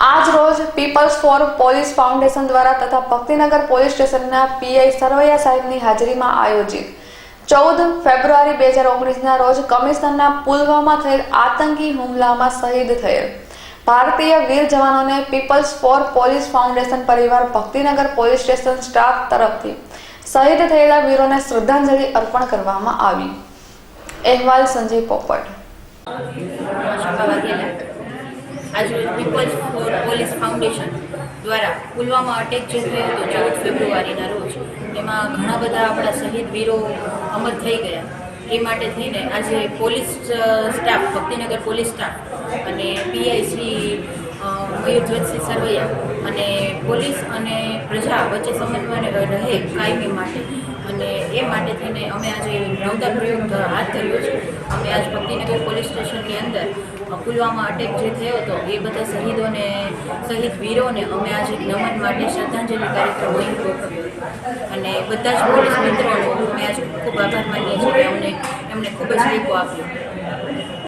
આજ રોજ people's four police foundation દ્વારા તથા ભક્તિનગર પોલીસ સ્ટેશનના પીઆઈ સરવૈયા સાહેબની હાજરીમાં આયોજિત. ચૌદ ફેબ્રુઆરી બે હજાર ઓગણીસના રોજ કમિશનરના પુલવામા થયેલ આતંકી હુમલામાં શહીદ થયેલ. ભારતીય વીર જવાનોને પીપલ્સ ફોર પોલીસ ફાઉન્ડેશન પરિવાર ભક્તિનગર પોલીસ સ્ટેશન સ્ટાફ તરફથી શહીદ થયેલા વીરોને શ્રદ્ધાંજલિ અર્પણ કરવામાં આવી. અહેવાલ સંજય પોપટ. આજરોજ પીપલ્સ ફોર પોલીસ ફાઉન્ડેશન દ્વારા પુલવામા અટેક જે થયો હતો ચૌદ ફેબ્રુઆરીના રોજ, એમાં ઘણા બધા આપણા શહીદ વીરો અમર થઈ ગયા. એ માટે થઈને આજે police staff, Bhaktinagar police staff અને પીઆઈ શ્રી મયુરધ્વજસિંહ સરવૈયા અને પોલીસ અને પ્રજા વચ્ચે સમન્વય રહે કાયમી માટે. અને એ માટે થઈને અમે આજે નવતર પ્રયોગ હાથ ધર્યો છે. અમે આજ ભક્તિનગર પોલીસ સ્ટેશનની અંદર પુલવામા અટેક જે થયો હતો, એ બધા શહીદોને, શહીદ વીરોને અમે આજે નમન માટે શ્રદ્ધાંજલિ કાર્યક્રમ અહીં અને બધા જ પોલીસ મિત્રોનો અમે આજે ખૂબ આભાર માનીએ છીએ. કે અમને, એમને ખૂબ જ ટેકો આપ્યો.